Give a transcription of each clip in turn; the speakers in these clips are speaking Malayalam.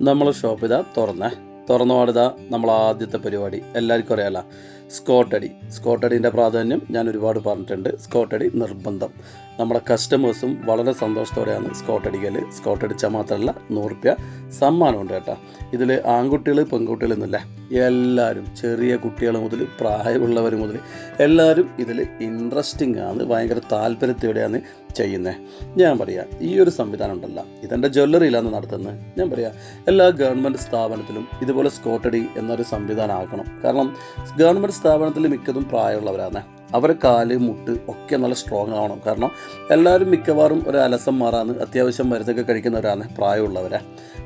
നമ്മളെ ഷോപ്പ് ഇതാ തുറന്നേ. തുറന്നു പാടിതാ നമ്മൾ ആദ്യത്തെ പരിപാടി. എല്ലാവർക്കും അറിയാലോ. സ്കോട്ടടി സ്കോട്ടടീന്റെ പ്രാധാന്യം ഞാൻ ഒരുപാട് പറഞ്ഞിട്ടുണ്ട്. സ്കോട്ടടി നിർബന്ധം. നമ്മുടെ കസ്റ്റമേഴ്സും വളരെ സന്തോഷത്തോടെയാണ് സ്കോട്ടടിക്കൽ സ്കോട്ടടിച്ചാൽ മാത്രമല്ല നൂറുപ്യ സമ്മാനമുണ്ട് കേട്ടോ. ഇതിൽ ആൺകുട്ടികൾ പെൺകുട്ടികൾ എന്നില്ല എല്ലാവരും ചെറിയ കുട്ടികൾ മുതൽ പ്രായമുള്ളവർ മുതൽ എല്ലാവരും ഇതിൽ ഇൻട്രസ്റ്റിംഗ് ആണ് ഭയങ്കര താല്പര്യത്തോടെയാണ് ചെയ്യുന്നത് ഞാൻ പറയാം ഈ ഒരു സംവിധാനം ഉണ്ടല്ലോ ഇതെന്റെ ജ്വല്ലറിയിലാണ് നടത്തുന്നത് ഞാൻ പറയാം എല്ലാ ഗവൺമെന്റ് സ്ഥാപനത്തിലും ഇതുപോലെ സ്കോട്ടഡി എന്നൊരു സംവിധാനം ആക്കണം കാരണം ഗവൺമെന്റ് സ്ഥാപനത്തിൽ മിക്കതും പ്രായമുള്ളവരാണ് അവരെ കാൽ മുട്ട് ഒക്കെ നല്ല സ്ട്രോങ് ആവണം. കാരണം എല്ലാവരും മിക്കവാറും ഒരു അലസന്മാരാണ് അത്യാവശ്യം മരുന്നൊക്കെ കഴിക്കുന്നവരാണ് പ്രായമുള്ളവരെ.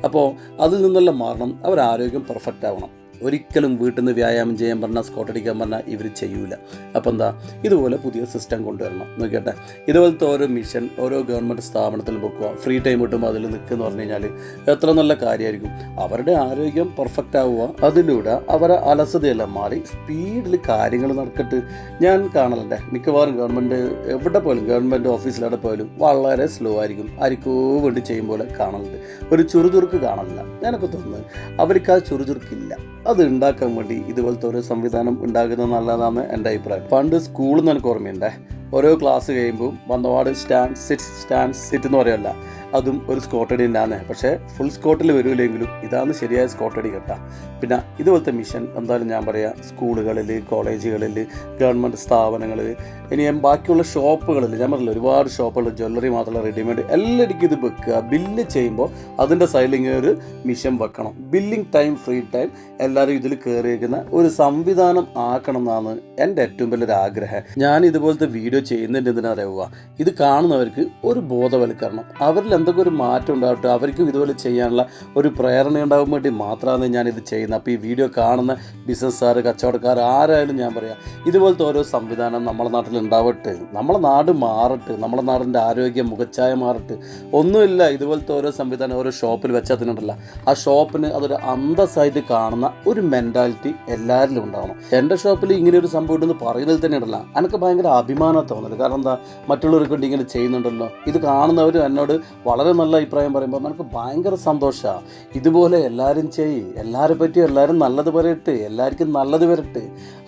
അപ്പോൾ അതിൽ നിന്നെല്ലാം മാറണം അവരാരോഗ്യം പെർഫെക്റ്റ് ആവണം. ഒരിക്കലും വീട്ടിൽ നിന്ന് വ്യായാമം ചെയ്യാൻ പറഞ്ഞാൽ സ്കോട്ടടിക്കാൻ പറഞ്ഞാൽ ഇവർ ചെയ്യൂല. അപ്പോൾ എന്താ ഇതുപോലെ പുതിയ സിസ്റ്റം കൊണ്ടുവരണം. നോക്കിയട്ടെ ഇതുപോലത്തെ ഓരോ മിഷൻ ഓരോ ഗവൺമെന്റ് സ്ഥാപനത്തിൽ വെക്കുക. ഫ്രീ ടൈം കിട്ടുമ്പോൾ അതിൽ നിൽക്കുന്നു പറഞ്ഞു കഴിഞ്ഞാൽ എത്ര നല്ല കാര്യമായിരിക്കും. അവരുടെ ആരോഗ്യം പെർഫെക്റ്റ് ആവുക. അതിലൂടെ അവരെ അലസതയെല്ലാം മാറി സ്പീഡിൽ കാര്യങ്ങൾ നടക്കട്ട്. ഞാൻ കാണലുണ്ട്. മിക്കവാറും ഗവൺമെന്റ് എവിടെ പോയാലും ഗവൺമെന്റ് ഓഫീസിലെവിടെ പോയാലും വളരെ സ്ലോ ആയിരിക്കും. ആർക്കോ വേണ്ടി ചെയ്യും പോലെ കാണലുണ്ട്. ഒരു ചുറുചുറുക്ക് കാണലില്ല. ഞാനൊക്കെ തോന്നുന്നത് അവർക്ക് ആ ചുറുചുറുക്കില്ല. അത് ഉണ്ടാക്കാൻ വേണ്ടി ഇതുപോലത്തെ ഒരു സംവിധാനം ഉണ്ടാകുന്നത് നല്ലതാണ് എന്റെ അഭിപ്രായം. പണ്ട് സ്കൂളിൽ നിന്ന് എനിക്ക് ഓർമ്മയുണ്ടേ. ഓരോ ക്ലാസ് കഴിയുമ്പോൾ വന്നപാട് സ്റ്റാൻഡ് സിറ്റ് സ്റ്റാൻഡ് സിറ്റ് എന്ന് പറയല്ല. അതും ഒരു സ്കോട്ടടി തന്നെയാണ് പക്ഷേ ഫുൾ സ്കോട്ടിൽ വരില്ലെങ്കിലും ഇതാണ് ശരിയായ സ്കോട്ടടി കേട്ടാ. പിന്നെ ഇതുപോലത്തെ മിഷൻ എന്തായാലും ഞാൻ പറയാം സ്കൂളുകളിൽ കോളേജുകളിൽ ഗവൺമെന്റ് സ്ഥാപനങ്ങളിൽ ഇനി ബാക്കിയുള്ള ഷോപ്പുകളിൽ ഞാൻ പറഞ്ഞില്ല ഒരുപാട് ഷോപ്പുകൾ ജ്വല്ലറി മാത്രമല്ല റെഡിമെയ്ഡ് എല്ലാവർക്കും ഇത് വെക്കുക. ബില്ല് ചെയ്യുമ്പോൾ അതിന്റെ സൈഡിൽ ഇങ്ങനെ ഒരു മിഷൻ വെക്കണം. ബില്ലിംഗ് ടൈം ഫ്രീ ടൈം എല്ലാവരും ഇതിൽ കയറിയിരിക്കുന്ന ഒരു സംവിധാനം ആക്കണം എന്നാണ് എന്റെ ഏറ്റവും വലിയൊരു ആഗ്രഹം. ഞാൻ ഇതുപോലത്തെ വീഡിയോ ചെയ്യുന്നതിന്റെ എന്തിനാ അറിയുക. ഇത് കാണുന്നവർക്ക് ഒരു ബോധവൽക്കരണം. അവരിൽ എന്തൊക്കെ ഒരു മാറ്റം ഉണ്ടാവട്ടെ അവർക്കും ഇതുപോലെ ചെയ്യാനുള്ള ഒരു പ്രേരണ ഉണ്ടാകാൻ വേണ്ടി മാത്രമാണ് ഞാനിത് ചെയ്യുന്നത്. അപ്പോൾ ഈ വീഡിയോ കാണുന്ന ബിസിനസ്സുകാർ കച്ചവടക്കാർ ആരായാലും ഞാൻ പറയാം ഇതുപോലത്തെ ഓരോ സംവിധാനം നമ്മുടെ നാട്ടിൽ ഉണ്ടാവട്ടെ നമ്മുടെ നാട് മാറട്ടെ നമ്മുടെ നാടിന്റെ ആരോഗ്യം മുഖച്ഛായ മാറട്ടെ. ഒന്നുമില്ല ഇതുപോലത്തെ ഓരോ സംവിധാനം ഓരോ ഷോപ്പിൽ വെച്ചാൽ തന്നെയുണ്ടല്ല ആ ഷോപ്പിന് അതൊരു അന്തസ്സായിട്ട് കാണുന്ന ഒരു മെന്റാലിറ്റി എല്ലാവരിലും ഉണ്ടാവണം. എന്റെ ഷോപ്പിൽ ഇങ്ങനെ ഒരു സംഭവം ഉണ്ടെന്ന് പറയുന്നതിൽ തന്നെ ഉണ്ടല്ല. എനിക്ക് ഭയങ്കര അഭിമാനം തോന്നുന്നത്. കാരണം എന്താ മറ്റുള്ളവർക്ക് വേണ്ടി ഇങ്ങനെ ചെയ്യുന്നുണ്ടല്ലോ. ഇത് കാണുന്നവർ എന്നോട് വളരെ നല്ല അഭിപ്രായം പറയുമ്പോൾ നമുക്ക് ഭയങ്കര സന്തോഷമാണ് ഇതുപോലെ എല്ലാവരും ചെയ്യ്. എല്ലാവരെ പറ്റിയും എല്ലാവരും നല്ലത് പറയട്ടെ. എല്ലാവർക്കും നല്ലത് വരട്ടെ.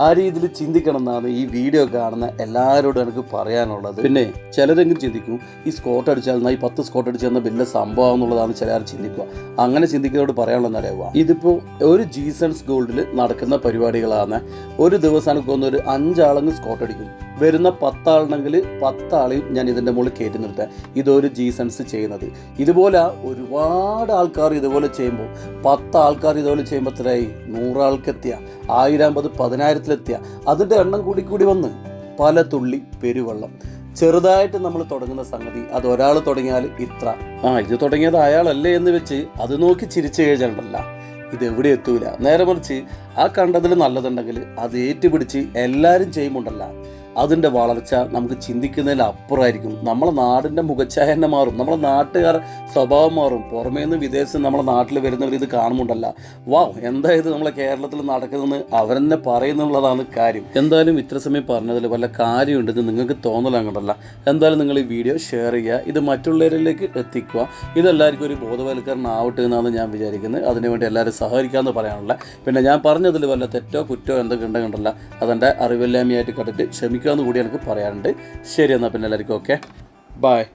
ആ രീതിയിൽ ചിന്തിക്കണം എന്നാണ് ഈ വീഡിയോ കാണുന്ന എല്ലാവരോടും എനിക്ക് പറയാനുള്ളത്. പിന്നെ ചിലരെങ്കിലും ചിന്തിക്കും ഈ സ്കോട്ട് അടിച്ചാൽ എന്നാൽ ഈ പത്ത് സ്കോട്ട് അടിച്ചാൽ വലിയ സംഭവം എന്നുള്ളതാണ് ചിലർ ചിന്തിക്കുക. അങ്ങനെ ചിന്തിക്കുന്നതോട് പറയാനുള്ള നിലവാ ഇതിപ്പോൾ ഒരു ജീസൺസ് ഗോൾഡിൽ നടക്കുന്ന പരിപാടികളാണ്. ഒരു ദിവസം എനിക്ക് തോന്നുന്നു ഒരു അഞ്ചാളങ്ങ് സ്കോട്ട് അടിക്കും. വരുന്ന പത്താളുണ്ടെങ്കിൽ പത്താളെയും ഞാൻ ഇതിന്റെ മുകളിൽ കയറ്റി നിർത്തുക ഇതൊരു ജീസൺസ് ചെയ്യുന്നത്. ഇതുപോലെ ഒരുപാട് ആൾക്കാർ ഇതുപോലെ ചെയ്യുമ്പോൾ പത്ത് ആൾക്കാർ ഇതുപോലെ ചെയ്യുമ്പോൾ എത്രയായി? നൂറാൾക്കെത്തിയ. ആയിരം അമ്പത് പതിനായിരത്തിലെത്തിയ. അതിന്റെ എണ്ണം കൂടി കൂടി വന്ന് പല തുള്ളി പെരുവെള്ളം. ചെറുതായിട്ട് നമ്മൾ തുടങ്ങുന്ന സംഗതി അത് ഒരാൾ തുടങ്ങിയാൽ ഇത്ര. ആ ഇത് തുടങ്ങിയത് അയാളല്ലേ എന്ന് വെച്ച് അത് നോക്കി ചിരിച്ചു കഴിഞ്ഞിട്ടുണ്ടല്ല ഇത് എവിടെ എത്തൂല. നേരെ മറിച്ച് ആ കണ്ടതിൽ നല്ലതുണ്ടെങ്കിൽ അത് ഏറ്റുപിടിച്ച് എല്ലാവരും ചെയ്യുമുണ്ടല്ല അതിന്റെ വളർച്ച നമുക്ക് ചിന്തിക്കുന്നതിൽ അപ്പുറമായിരിക്കും. നമ്മളെ നാടിന്റെ മുഖച്ഛായ തന്നെ മാറും. നമ്മളെ നാട്ടുകാർ സ്വഭാവം മാറും. പുറമേ നിന്ന് വിദേശത്ത് നമ്മളെ നാട്ടിൽ വരുന്നവർ ഇത് കാണുന്നുണ്ടല്ല വാ എന്താ ഇത് നമ്മളെ കേരളത്തിൽ നടക്കുന്നതെന്ന് അവരെന്നെ പറയുന്നുള്ളതാണ് കാര്യം. എന്തായാലും ഇത്ര സമയം പറഞ്ഞതിൽ വല്ല കാര്യമുണ്ടെന്ന് നിങ്ങൾക്ക് തോന്നലാങ്ങണ്ടല്ല എന്തായാലും നിങ്ങൾ ഈ വീഡിയോ ഷെയർ ചെയ്യുക. ഇത് മറ്റുള്ളവരിലേക്ക് എത്തിക്കുക. ഇതെല്ലാവർക്കും ഒരു ബോധവൽക്കരണമാവട്ടെ എന്നാണ് ഞാൻ വിചാരിക്കുന്നത്. അതിനുവേണ്ടി എല്ലാവരും സഹകരിക്കാമെന്ന് പറയാനുള്ള പിന്നെ ഞാൻ പറഞ്ഞതിൽ വല്ല തെറ്റോ കുറ്റോ എന്തൊക്കെ ഉണ്ടെങ്കിൽ അതെന്റെ അറിവില്ലായ്മയായിട്ട് കണ്ടിട്ട് ക്ഷമിക്കാമെന്ന് കൂടി എനിക്ക് പറയാനുണ്ട്. ശരി എന്നാൽ പിന്നെ എല്ലാവർക്കും ഓക്കെ. ബൈ.